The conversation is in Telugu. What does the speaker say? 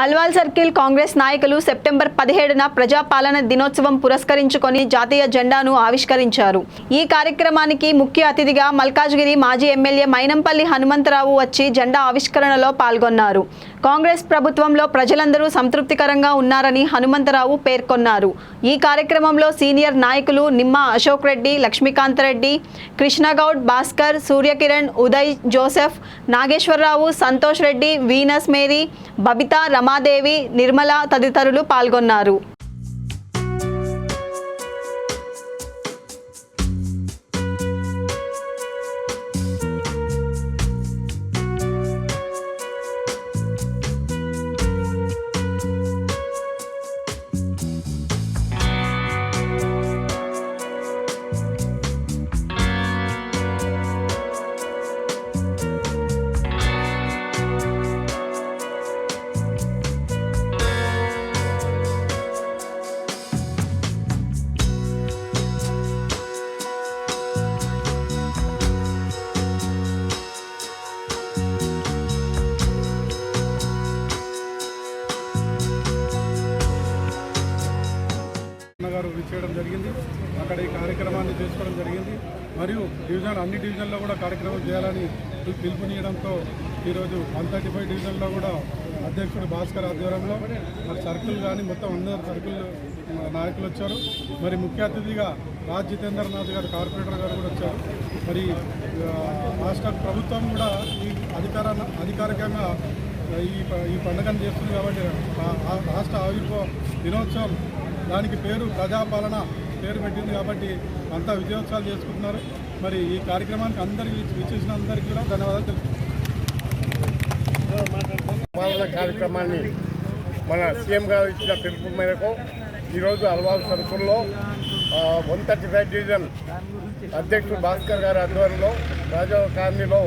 అల్వాల్ సర్కిల్ కాంగ్రెస్ నాయకులు సెప్టెంబర్ పదిహేడున ప్రజాపాలన దినోత్సవం పురస్కరించుకొని జాతీయ జెండాను ఆవిష్కరించారు. ఈ కార్యక్రమానికి ముఖ్య అతిథిగా మల్కాజ్గిరి మాజీ ఎమ్మెల్యే మైనంపల్లి హనుమంతరావు వచ్చి జెండా ఆవిష్కరణలో పాల్గొన్నారు. కాంగ్రెస్ ప్రభుత్వంలో ప్రజలందరూ సంతృప్తికరంగా ఉన్నారని హనుమంతరావు పేర్కొన్నారు. ఈ కార్యక్రమంలో సీనియర్ నాయకులు Nimma Ashok Reddy Lakshmikanth Reddy Krishnagoud Bhaskar Suryakiran Uday Joseph Nageswararao Santosh Reddy Venus Mary Babita Ramadevi Nirmala తదితరులు పాల్గొన్నారు. అన్న జరిగింది. అక్కడ ఈ కార్యక్రమాన్ని చేసుకోవడం జరిగింది. మరియు డివిజన్ అన్ని డివిజన్లో కూడా కార్యక్రమం చేయాలని పిలుపునియడంతో ఈరోజు వన్ థర్టీ ఫైవ్ డివిజన్లో కూడా అధ్యక్షుడు భాస్కర్ ఆధ్వర్యంలో మరి సర్కిల్ కానీ మొత్తం అందరు సర్కిల్ నాయకులు వచ్చారు. మరి ముఖ్య అతిథిగా రాజ్ జితేంద్రనాథ్ గారు కార్పొరేటర్ గారు కూడా వచ్చారు. మరి రాష్ట్ర ప్రభుత్వం కూడా ఈ అధికార అధికారికంగా ఈ ప- ఈ పండుగను చేస్తుంది కాబట్టి ఆ- రాష్ట్ర ఆవిర్భావ దినోత్సవం దానికి పేరు ప్రజాపాలన పేరు పెట్టింది కాబట్టి అంతా విజయోత్సవాలు చేసుకుంటున్నారు. మరి ఈ కార్యక్రమానికి అందరికీ విచ్చేసిన అందరికీ కూడా ధన్యవాదాలు తెలుపుతున్నాను పాలన కార్యక్రమాన్ని మన సీఎం గారు ఇచ్చిన పిలుపు మేరకు ఈరోజు అల్వాల్ సరుకుల్లో వన్ థర్టీ ఫైవ్ డివిజన్ అధ్యక్షుడు భాస్కర్ గారి ఆధ్వర్యంలో రాజా కాలనీలో